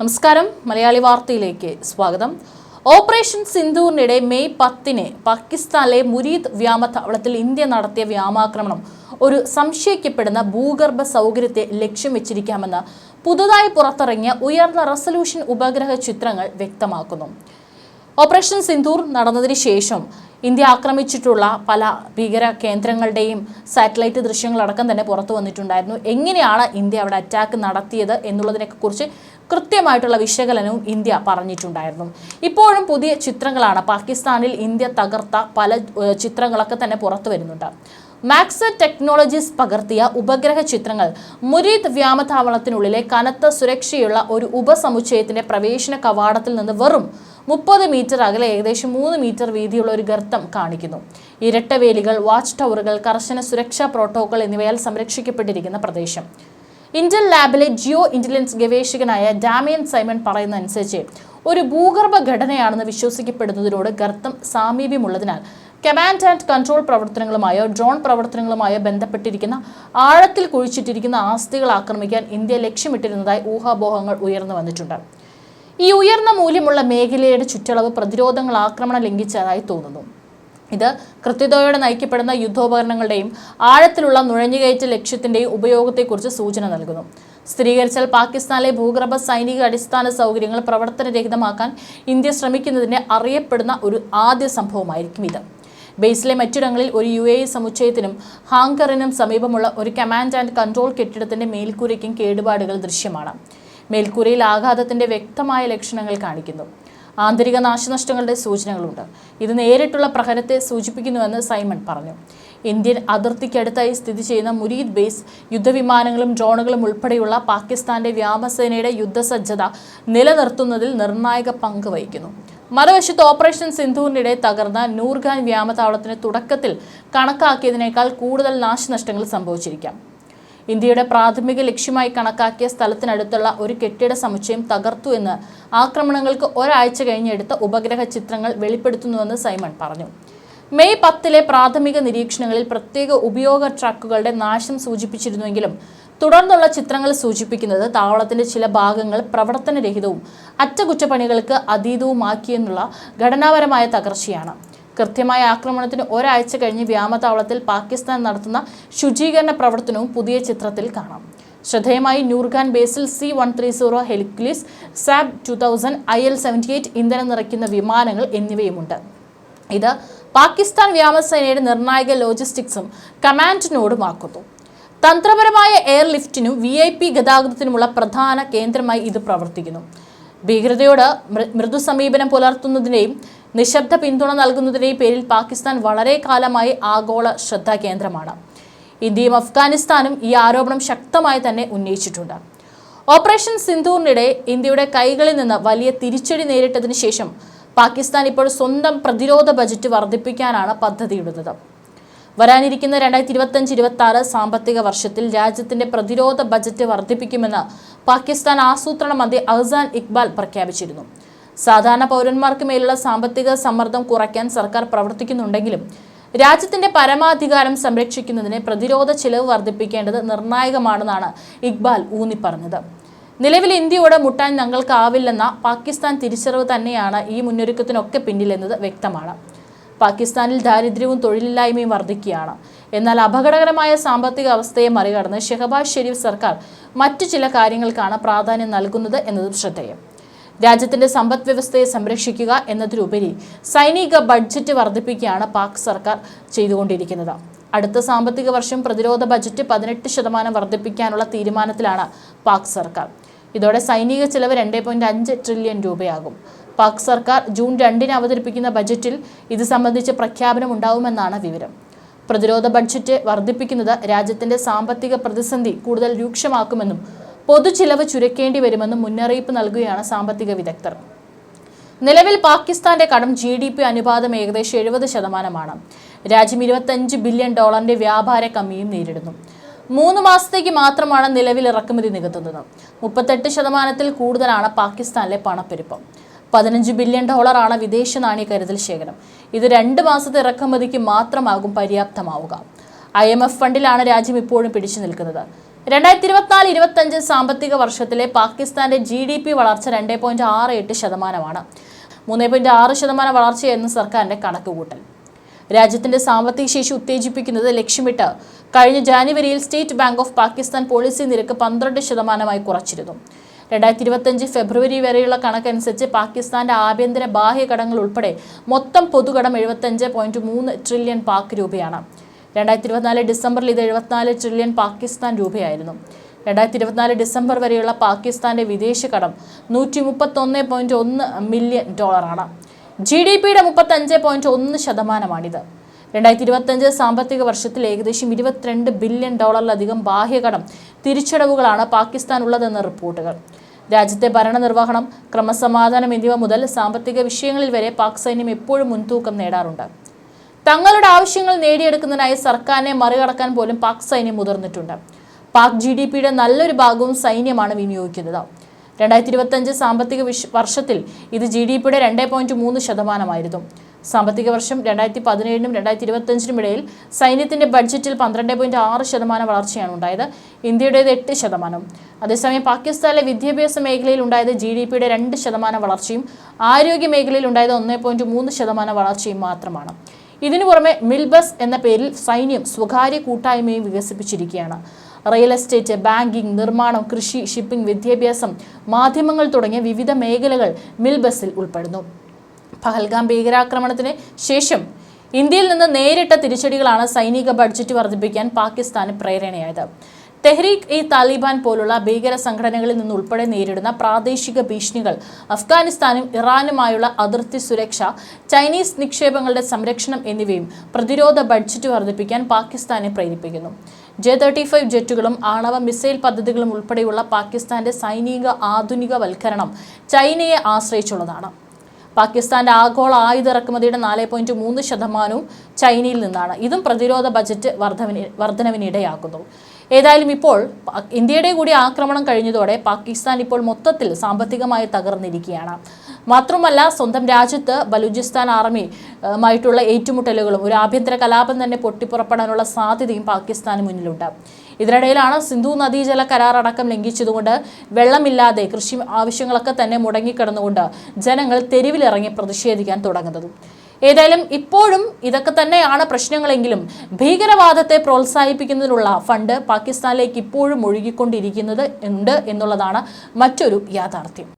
നമസ്കാരം. മലയാളി വാർത്തയിലേക്ക് സ്വാഗതം. ഓപ്പറേഷൻ സിന്ധൂറിനിടെ മെയ് പത്തിന് പാകിസ്ഥാനിലെ മുരീദ് വ്യോമത്താവളത്തിൽ ഇന്ത്യ നടത്തിയ വ്യാമാക്രമണം ഒരു സംശയിക്കപ്പെടുന്ന ഭൂഗർഭ സൗകര്യത്തെ ലക്ഷ്യം വെച്ചിരിക്കാമെന്ന് പുതുതായി പുറത്തിറങ്ങിയ ഉയർന്ന റെസല്യൂഷൻ ഉപഗ്രഹ ചിത്രങ്ങൾ വ്യക്തമാക്കുന്നു. ഓപ്പറേഷൻ സിന്ധൂർ നടന്നതിന് ശേഷം ഇന്ത്യ ആക്രമിച്ചിട്ടുള്ള പല ഭീകര കേന്ദ്രങ്ങളുടെയും സാറ്റലൈറ്റ് ദൃശ്യങ്ങളടക്കം തന്നെ പുറത്തു വന്നിട്ടുണ്ടായിരുന്നു. എങ്ങനെയാണ് ഇന്ത്യ അവിടെ അറ്റാക്ക് നടത്തിയത് എന്നുള്ളതിനെക്കുറിച്ച് കുറിച്ച് കൃത്യമായിട്ടുള്ള വിശകലനവും ഇന്ത്യ പറഞ്ഞിട്ടുണ്ടായിരുന്നു. ഇപ്പോഴും പുതിയ ചിത്രങ്ങളാണ് പാകിസ്ഥാനിൽ ഇന്ത്യ തകർത്ത പല ചിത്രങ്ങളൊക്കെ തന്നെ പുറത്തു വരുന്നുണ്ട്. മാക്സ് ടെക്നോളജീസ് പകർത്തിയ ഉപഗ്രഹ ചിത്രങ്ങൾ മുരീദ് വ്യാമതാവളത്തിനുള്ളിലെ കനത്ത സുരക്ഷയുള്ള ഒരു ഉപസമുച്ചയത്തിന്റെ പ്രവേശന കവാടത്തിൽ നിന്ന് വെറും മുപ്പത് മീറ്റർ അകലെ ഏകദേശം മൂന്ന് മീറ്റർ വീതിയുള്ള ഒരു ഗർത്തം കാണിക്കുന്നു. ഇരട്ടവേലികൾ വാച്ച് ടവറുകൾ കർശന സുരക്ഷാ പ്രോട്ടോകോൾ എന്നിവയാൽ സംരക്ഷിക്കപ്പെട്ടിരിക്കുന്ന പ്രദേശം. ഇന്റൽ ലാബിലെ ജിയോ ഇന്റലിജൻസ് ഗവേഷകനായ ഡാമിയൻ സൈമൺ പറയുന്ന അനുസരിച്ച് ഒരു ഭൂഗർഭ ഘടനയാണെന്ന് വിശ്വസിക്കപ്പെടുന്നതിനോട് ഗർത്തം സാമീപ്യമുള്ളതിനാൽ കമാൻഡ് ആൻഡ് കൺട്രോൾ പ്രവർത്തനങ്ങളുമായോ ഡ്രോൺ പ്രവർത്തനങ്ങളുമായോ ബന്ധപ്പെട്ടിരിക്കുന്ന ആഴത്തിൽ കുഴിച്ചിട്ടിരിക്കുന്ന ആസ്തികൾ ആക്രമിക്കാൻ ഇന്ത്യ ലക്ഷ്യമിട്ടിരുന്നതായി ഊഹാപോഹങ്ങൾ ഉയർന്നു വന്നിട്ടുണ്ട്. ഈ ഉയർന്ന മൂല്യമുള്ള മേഖലയുടെ ചുറ്റളവ് പ്രതിരോധങ്ങൾ ആക്രമണം ലംഘിച്ചതായി തോന്നുന്നു. ഇത് കൃത്യതയോടെ നയിക്കപ്പെടുന്ന യുദ്ധോപകരണങ്ങളുടെയും ആഴത്തിലുള്ള നുഴഞ്ഞുകയറ്റ ലക്ഷ്യത്തിന്റെയും ഉപയോഗത്തെക്കുറിച്ച് സൂചന നൽകുന്നു. സ്ഥിരീകരിച്ചാൽ പാകിസ്ഥാനിലെ ഭൂഗർഭ സൈനിക അടിസ്ഥാന സൗകര്യങ്ങൾ പ്രവർത്തനരഹിതമാക്കാൻ ഇന്ത്യ ശ്രമിക്കുന്നതിന് അറിയപ്പെടുന്ന ഒരു ആദ്യ സംഭവമായിരിക്കും ഇത്. ബേസിലെ മറ്റിടങ്ങളിൽ ഒരു യു എ സമുച്ചയത്തിനും ഹാങ്കറിനും സമീപമുള്ള ഒരു കമാൻഡ് ആൻഡ് കൺട്രോൾ കെട്ടിടത്തിന്റെ മേൽക്കൂരയ്ക്കും കേടുപാടുകൾ ദൃശ്യമാണ്. മേൽക്കൂരയിൽ ആഘാതത്തിന്റെ വ്യക്തമായ ലക്ഷണങ്ങൾ കാണിക്കുന്നു. ആന്തരിക നാശനഷ്ടങ്ങളുടെ സൂചനകളുണ്ട്. ഇത് നേരിട്ടുള്ള പ്രഹരത്തെ സൂചിപ്പിക്കുന്നുവെന്ന് സൈമൺ പറഞ്ഞു. ഇന്ത്യൻ അതിർത്തിക്കടുത്തായി സ്ഥിതി ചെയ്യുന്ന മുരീദ് ബേസ് യുദ്ധവിമാനങ്ങളും ഡ്രോണുകളും ഉൾപ്പെടെയുള്ള പാകിസ്ഥാന്റെ വ്യോമസേനയുടെ യുദ്ധസജ്ജത നിലനിർത്തുന്നതിൽ നിർണായക പങ്ക് വഹിക്കുന്നു. മറുവശത്ത് ഓപ്പറേഷൻ സിന്ധുവിനിടെ തകർന്ന നൂർഖാൻ വ്യോമതാവളത്തിന് തുടക്കത്തിൽ കണക്കാക്കിയതിനേക്കാൾ കൂടുതൽ നാശനഷ്ടങ്ങൾ സംഭവിച്ചിരിക്കാം. ഇന്ത്യയുടെ പ്രാഥമിക ലക്ഷ്യമായി കണക്കാക്കിയ സ്ഥലത്തിനടുത്തുള്ള ഒരു കെട്ടിട സമുച്ചയം തകർത്തു എന്ന് ആക്രമണങ്ങൾക്ക് ഒരാഴ്ച കഴിഞ്ഞെടുത്ത ഉപഗ്രഹ ചിത്രങ്ങൾ വെളിപ്പെടുത്തുന്നുവെന്ന് സൈമൺ പറഞ്ഞു. മെയ് പത്തിലെ പ്രാഥമിക നിരീക്ഷണങ്ങളിൽ പ്രത്യേക ഉപയോഗ ട്രക്കുകളുടെ നാശം സൂചിപ്പിച്ചിരുന്നുവെങ്കിലും തുടർന്നുള്ള ചിത്രങ്ങൾ സൂചിപ്പിക്കുന്നത് താവളത്തിന്റെ ചില ഭാഗങ്ങൾ പ്രവർത്തനരഹിതവും അറ്റകുറ്റപ്പണികൾക്ക് അതീതവുമാക്കിയെന്നുള്ള ഘടനാപരമായ തകർച്ചയാണ്. കൃത്യമായ ആക്രമണത്തിന് ഒരാഴ്ച കഴിഞ്ഞ് വ്യാമതാവളത്തിൽ പാകിസ്ഥാൻ നടത്തുന്ന ശുചീകരണ പ്രവർത്തനവും പുതിയ ചിത്രത്തിൽ കാണാം. ശ്രദ്ധേയമായി Nur Khan base C one three zero Hercules Saab two thousand I L seventy eight ഇന്ധനം നിറയ്ക്കുന്ന വിമാനങ്ങൾ എന്നിവയുമുണ്ട്. ഇത് പാകിസ്ഥാൻ വ്യോമസേനയുടെ നിർണായക ലോജിസ്റ്റിക്സും കമാൻഡിനോടുമാക്കുന്നു. തന്ത്രപരമായ എയർലിഫ്റ്റിനും വി ഐ പി ഗതാഗതത്തിനുമുള്ള പ്രധാന കേന്ദ്രമായി ഇത് പ്രവർത്തിക്കുന്നു. ഭീകരതയോട് മൃദു സമീപനം പുലർത്തുന്നതിനെയും നിശബ്ദ പിന്തുണ നൽകുന്നതിന്റെയും പേരിൽ പാകിസ്ഥാൻ വളരെ കാലമായി ആഗോള ശ്രദ്ധാ കേന്ദ്രമാണ്. ഇന്ത്യയും അഫ്ഗാനിസ്ഥാനും ഈ ആരോപണം ശക്തമായി തന്നെ ഉന്നയിച്ചിട്ടുണ്ട്. ഓപ്പറേഷൻ സിന്ധൂറിനിടെ ഇന്ത്യയുടെ കൈകളിൽ നിന്ന് വലിയ തിരിച്ചടി നേരിട്ടതിന് ശേഷം പാകിസ്ഥാൻ ഇപ്പോൾ സ്വന്തം പ്രതിരോധ ബജറ്റ് വർദ്ധിപ്പിക്കാനാണ് പദ്ധതിയിടുന്നത്. വരാനിരിക്കുന്ന രണ്ടായിരത്തി ഇരുപത്തഞ്ച് ഇരുപത്തി ആറ് സാമ്പത്തിക വർഷത്തിൽ രാജ്യത്തിന്റെ പ്രതിരോധ ബജറ്റ് വർദ്ധിപ്പിക്കുമെന്ന് പാകിസ്ഥാൻ ആസൂത്രണ മന്ത്രി അഹ്സാൻ ഇക്ബാൽ പ്രഖ്യാപിച്ചിരുന്നു. സാധാരണ പൗരന്മാർക്ക് മേലുള്ള സാമ്പത്തിക സമ്മർദ്ദം കുറയ്ക്കാൻ സർക്കാർ പ്രവർത്തിക്കുന്നുണ്ടെങ്കിലും രാജ്യത്തിന്റെ പരമാധികാരം സംരക്ഷിക്കുന്നതിന് പ്രതിരോധ ചിലവ് വർദ്ധിപ്പിക്കേണ്ടത് നിർണായകമാണെന്നാണ് ഇക്ബാൽ ഊന്നിപ്പറഞ്ഞത്. നിലവിൽ ഇന്ത്യയോട് മുട്ടാൻ ഞങ്ങൾക്കാവില്ലെന്ന പാകിസ്ഥാൻ തിരിച്ചറിവ് തന്നെയാണ് ഈ മുന്നൊരുക്കത്തിനൊക്കെ പിന്നിലെന്നത് വ്യക്തമാണ്. പാകിസ്ഥാനിൽ ദാരിദ്ര്യവും തൊഴിലില്ലായ്മയും വർദ്ധിക്കുകയാണ്. എന്നാൽ അപകടകരമായ സാമ്പത്തിക അവസ്ഥയെ മറികടന്ന് ഷെഹബാസ് ഷെരീഫ് സർക്കാർ മറ്റു ചില കാര്യങ്ങൾക്കാണ് പ്രാധാന്യം നൽകുന്നത് എന്നതും ശ്രദ്ധേയം. രാജ്യത്തിന്റെ സമ്പദ് വ്യവസ്ഥയെ സംരക്ഷിക്കുക എന്നതിലുപരി സൈനിക ബഡ്ജറ്റ് വർദ്ധിപ്പിക്കുകയാണ് പാക് സർക്കാർ ചെയ്തുകൊണ്ടിരിക്കുന്നത്. അടുത്ത സാമ്പത്തിക വർഷം പ്രതിരോധ ബജറ്റ് പതിനെട്ട് ശതമാനം വർദ്ധിപ്പിക്കാനുള്ള തീരുമാനത്തിലാണ് പാക് സർക്കാർ. ഇതോടെ സൈനിക ചിലവ് രണ്ട് പോയിന്റ് അഞ്ച് ട്രില്യൺ രൂപയാകും. പാക് സർക്കാർ ജൂൺ രണ്ടിന് അവതരിപ്പിക്കുന്ന ബജറ്റിൽ ഇത് സംബന്ധിച്ച് പ്രഖ്യാപനം ഉണ്ടാവുമെന്നാണ് വിവരം. പ്രതിരോധ ബഡ്ജറ്റ് വർദ്ധിപ്പിക്കുന്നത് രാജ്യത്തിന്റെ സാമ്പത്തിക പ്രതിസന്ധി കൂടുതൽ രൂക്ഷമാക്കുമെന്നും പൊതുചിലവ് ചുരുക്കേണ്ടി വരുമെന്നും മുന്നറിയിപ്പ് നൽകുകയാണ് സാമ്പത്തിക വിദഗ്ധർ. നിലവിൽ പാകിസ്ഥാന്റെ കടം ജി ഡി പി അനുപാതം ഏകദേശം എഴുപത് ശതമാനമാണ്. രാജ്യം ഇരുപത്തഞ്ച് ബില്യൺ ഡോളറിന്റെ വ്യാപാര കമ്മിയും നേരിടുന്നു. മൂന്ന് മാസത്തേക്ക് മാത്രമാണ് നിലവിൽ ഇറക്കുമതി നികത്തുന്നത്. മുപ്പത്തെട്ട് ശതമാനത്തിൽ കൂടുതലാണ് പാകിസ്ഥാനിലെ പണപ്പെരുപ്പം. പതിനഞ്ച് ബില്യൺ ഡോളറാണ് വിദേശ നാണ്യ കരുതൽ ശേഖരം. ഇത് രണ്ട് മാസത്തെ ഇറക്കുമതിക്ക് മാത്രമാകും പര്യാപ്തമാവുക. ഐ എം എഫ് ഫണ്ടിലാണ് രാജ്യം ഇപ്പോഴും പിടിച്ചു നിൽക്കുന്നത്. രണ്ടായിരത്തി ഇരുപത്തിനാല് ഇരുപത്തഞ്ച് സാമ്പത്തിക വർഷത്തിലെ പാകിസ്ഥാന്റെ ജി ഡി പി വളർച്ച രണ്ട് പോയിന്റ് ആറ് എട്ട് ശതമാനമാണ്. മൂന്ന് പോയിന്റ് ആറ് ശതമാനം വളർച്ചയായിരുന്നു സർക്കാരിന്റെ കണക്കുകൂട്ടൽ. രാജ്യത്തിന്റെ സാമ്പത്തിക ശേഷി ഉത്തേജിപ്പിക്കുന്നത് ലക്ഷ്യമിട്ട് കഴിഞ്ഞ ജാനുവരിയിൽ State Bank of Pakistan policy നിരക്ക് പന്ത്രണ്ട് ശതമാനമായി കുറച്ചിരുന്നു. രണ്ടായിരത്തി ഇരുപത്തഞ്ച് ഫെബ്രുവരി വരെയുള്ള കണക്കനുസരിച്ച് പാകിസ്ഥാന്റെ ആഭ്യന്തര ബാഹ്യ കടങ്ങൾ ഉൾപ്പെടെ മൊത്തം പൊതുകടം എഴുപത്തഞ്ച് പോയിന്റ് മൂന്ന് ട്രില്യൺ പാക് രൂപയാണ്. രണ്ടായിരത്തി ഇരുപത്തിനാല് ഡിസംബറിൽ ഇത് എഴുപത്തിനാല് ട്രില്യൺ പാകിസ്ഥാൻ രൂപയായിരുന്നു. രണ്ടായിരത്തി ഇരുപത്തിനാല് ഡിസംബർ വരെയുള്ള പാകിസ്ഥാന്റെ വിദേശ കടം നൂറ്റി മുപ്പത്തൊന്ന് പോയിന്റ് ഒന്ന് മില്യൺ ഡോളറാണ് ജി ഡി പിയുടെ മുപ്പത്തഞ്ച് പോയിന്റ് ഒന്ന് ശതമാനമാണിത്. രണ്ടായിരത്തി ഇരുപത്തഞ്ച് സാമ്പത്തിക വർഷത്തിൽ ഏകദേശം ഇരുപത്തിരണ്ട് ബില്യൺ ഡോളറിലധികം ബാഹ്യകടം തിരിച്ചടവുകളാണ് പാകിസ്ഥാൻ ഉള്ളതെന്ന് റിപ്പോർട്ടുകൾ. രാജ്യത്തെ ഭരണനിർവഹണം ക്രമസമാധാനം എന്നിവ മുതൽ സാമ്പത്തിക വിഷയങ്ങളിൽ വരെ പാക് സൈന്യം എപ്പോഴും മുൻതൂക്കം നേടാറുണ്ട്. തങ്ങളുടെ ആവശ്യങ്ങൾ നേടിയെടുക്കുന്നതിനായി സർക്കാരിനെ മറികടക്കാൻ പോലും പാക് സൈന്യം മുതിർന്നിട്ടുണ്ട്. പാക് ജി ഡി പിയുടെ നല്ലൊരു ഭാഗവും സൈന്യമാണ് വിനിയോഗിക്കുന്നത്. രണ്ടായിരത്തി ഇരുപത്തഞ്ച് സാമ്പത്തിക വർഷത്തിൽ ഇത് ജി ഡി പിയുടെ രണ്ട് പോയിന്റ് മൂന്ന് ശതമാനമായിരുന്നു. സാമ്പത്തിക വർഷം രണ്ടായിരത്തി പതിനേഴിനും രണ്ടായിരത്തി ഇരുപത്തഞ്ചിനും ഇടയിൽ സൈന്യത്തിന്റെ ബഡ്ജറ്റിൽ പന്ത്രണ്ട് പോയിന്റ് ആറ് ശതമാനം വളർച്ചയാണ് ഉണ്ടായത്. ഇന്ത്യയുടേത് എട്ട് ശതമാനം. അതേസമയം പാകിസ്ഥാനിലെ വിദ്യാഭ്യാസ മേഖലയിൽ ഉണ്ടായത് ജി ഡി പിയുടെ രണ്ട് ശതമാനം വളർച്ചയും ആരോഗ്യ മേഖലയിൽ ഉണ്ടായത് ഒന്ന് പോയിന്റ് മൂന്ന് ശതമാനം വളർച്ചയും മാത്രമാണ്. ഇതിനു പുറമെ മിൽബസ് എന്ന പേരിൽ സൈന്യം സ്വകാര്യ കൂട്ടായ്മയും വികസിപ്പിച്ചിരിക്കുകയാണ്. റിയൽ എസ്റ്റേറ്റ് ബാങ്കിംഗ് നിർമ്മാണം കൃഷി ഷിപ്പിംഗ് വിദ്യാഭ്യാസം മാധ്യമങ്ങൾ തുടങ്ങിയ വിവിധ മേഖലകൾ മിൽബസിൽ ഉൾപ്പെടുന്നു. പഹൽഗാം ഭീകരാക്രമണത്തിന് ശേഷം ഇന്ത്യയിൽ നിന്ന് നേരിട്ട തിരിച്ചടികളാണ് സൈനിക ബഡ്ജറ്റ് വർദ്ധിപ്പിക്കാൻ പാകിസ്ഥാന് പ്രേരണയായത്. തെഹ്രീക്ക് ഇ താലിബാൻ പോലുള്ള ഭീകര സംഘടനകളിൽ നിന്നുൾപ്പെടെ നേരിടുന്ന പ്രാദേശിക ഭീഷണികൾ അഫ്ഗാനിസ്ഥാനും ഇറാനുമായുള്ള അതിർത്തി സുരക്ഷ ചൈനീസ് നിക്ഷേപങ്ങളുടെ സംരക്ഷണം എന്നിവയും പ്രതിരോധ ബഡ്ജറ്റ് വർദ്ധിപ്പിക്കാൻ പാകിസ്ഥാനെ പ്രേരിപ്പിക്കുന്നു. ജെ തേർട്ടി ഫൈവ് ജെറ്റുകളും ആണവ മിസൈൽ പദ്ധതികളും ഉൾപ്പെടെയുള്ള പാകിസ്ഥാന്റെ സൈനിക ആധുനികവൽക്കരണം ചൈനയെ ആശ്രയിച്ചുള്ളതാണ്. പാകിസ്ഥാന്റെ ആഗോള ആയുധ ഇറക്കുമതിയുടെ നാല് പോയിന്റ് മൂന്ന് ശതമാനവും ചൈനയിൽ നിന്നാണ്. ഇതും പ്രതിരോധ ബജറ്റ് വർധവിന് വർധനവിനിടയാക്കുന്നു. ഏതായാലും ഇപ്പോൾ ഇന്ത്യയുടെ കൂടി ആക്രമണം കഴിഞ്ഞതോടെ പാകിസ്ഥാൻ ഇപ്പോൾ മൊത്തത്തിൽ സാമ്പത്തികമായി തകർന്നിരിക്കുകയാണ്. മാത്രമല്ല സ്വന്തം രാജ്യത്ത് ബലൂചിസ്ഥാൻ ആർമിയുമായിട്ടുള്ള ഏറ്റുമുട്ടലുകളും ഒരു ആഭ്യന്തര കലാപം തന്നെ പൊട്ടിപ്പുറപ്പെടാനുള്ള സാധ്യതയും പാകിസ്ഥാന് മുന്നിലുണ്ട്. ഇതിനിടയിലാണ് സിന്ധു നദീജല കരാർ അടക്കം ലംഘിച്ചതുകൊണ്ട് വെള്ളമില്ലാതെ കൃഷി ആവശ്യങ്ങളൊക്കെ തന്നെ മുടങ്ങിക്കിടന്നുകൊണ്ട് ജനങ്ങൾ തെരുവിലിറങ്ങി പ്രതിഷേധിക്കാൻ തുടങ്ങുന്നതും. ഏതായാലും ഇപ്പോഴും ഇതൊക്കെ തന്നെയാണ് പ്രശ്നങ്ങളെങ്കിലും ഭീകരവാദത്തെ പ്രോത്സാഹിപ്പിക്കുന്നതിനുള്ള ഫണ്ട് പാകിസ്ഥാനിലേക്ക് ഇപ്പോഴും ഒഴുകിക്കൊണ്ടിരിക്കുന്നത് ഉണ്ട് എന്നുള്ളതാണ് മറ്റൊരു യാഥാർത്ഥ്യം.